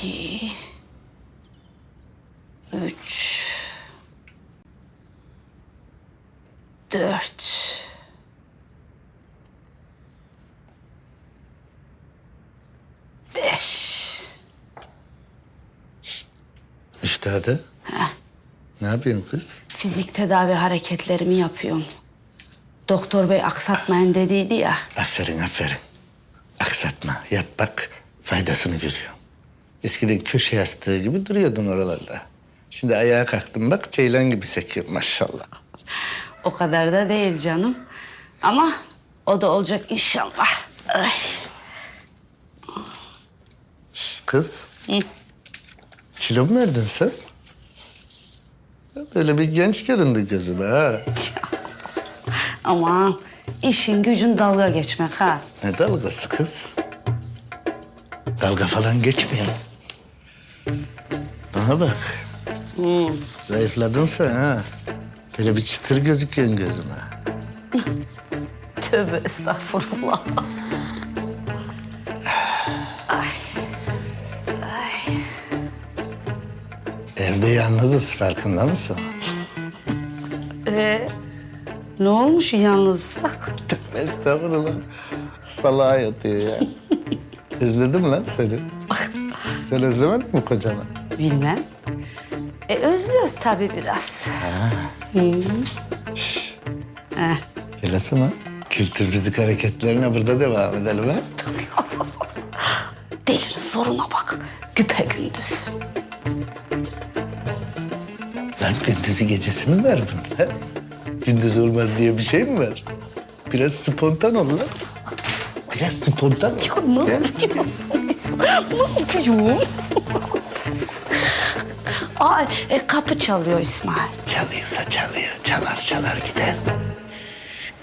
iki, üç, dört, beş. İşte hadi. Ne yapıyorsun kız? Fizik tedavi hareketlerimi yapıyorum. Doktor bey aksatmayın dediydi ya. Aferin aferin. Aksatma yap bak faydasını görüyorum. Eskiden köşe yastığı gibi duruyordun oralarda. Şimdi ayağa kalktın bak ceylan gibi sekiyor maşallah. O kadar da değil canım. Ama o da olacak inşallah. Ay. Şş, Kız. Hı. Kilo mu verdin sen? Böyle bir genç göründü gözüme ha. Aman işin gücün dalga geçmek ha. Ne dalgası kız? Dalga falan geçmiyor. Bana bak. Zayıfladın sen ha. Böyle bir çıtır gözüküyorsun gözüme. Tövbe estağfurullah. Evde yalnızız farkında mısın? Ee, ne olmuş yalnızsak? Estağfurullah. Salağa yatıyor ya. Özledim lan seni. Sen özlemedin mi kocanı? Bilmem. E, özlüyoruz tabii biraz. Gelesene. Kültür fizik hareketlerine burada devam edelim ha. Delinin soruna bak. Güpe gündüz. Lan gündüzü gecesi mi var bunun? He? Gündüz olmaz diye bir şey mi var? Biraz spontan ol lan. Biraz spontan ol. Ya ne yapıyorsun? Ne yapıyorum? Ay, e, kapı çalıyor İsmail. Çalıyorsa çalıyor. Çalar çalar gider.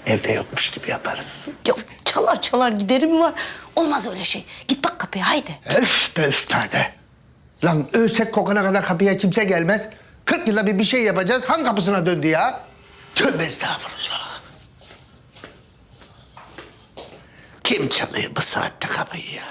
Evde yokmuş gibi yaparız. Ya çalar çalar giderim mi var? Olmaz öyle şey. Git bak kapıya haydi. Öf be üstade. Lan ölsek kokana kadar kapıya kimse gelmez. 40 yılda bir bir şey yapacağız. Han kapısına döndü ya. Tövbe estağfurullah. Kim çalıyor bu saatte kapıyı ya?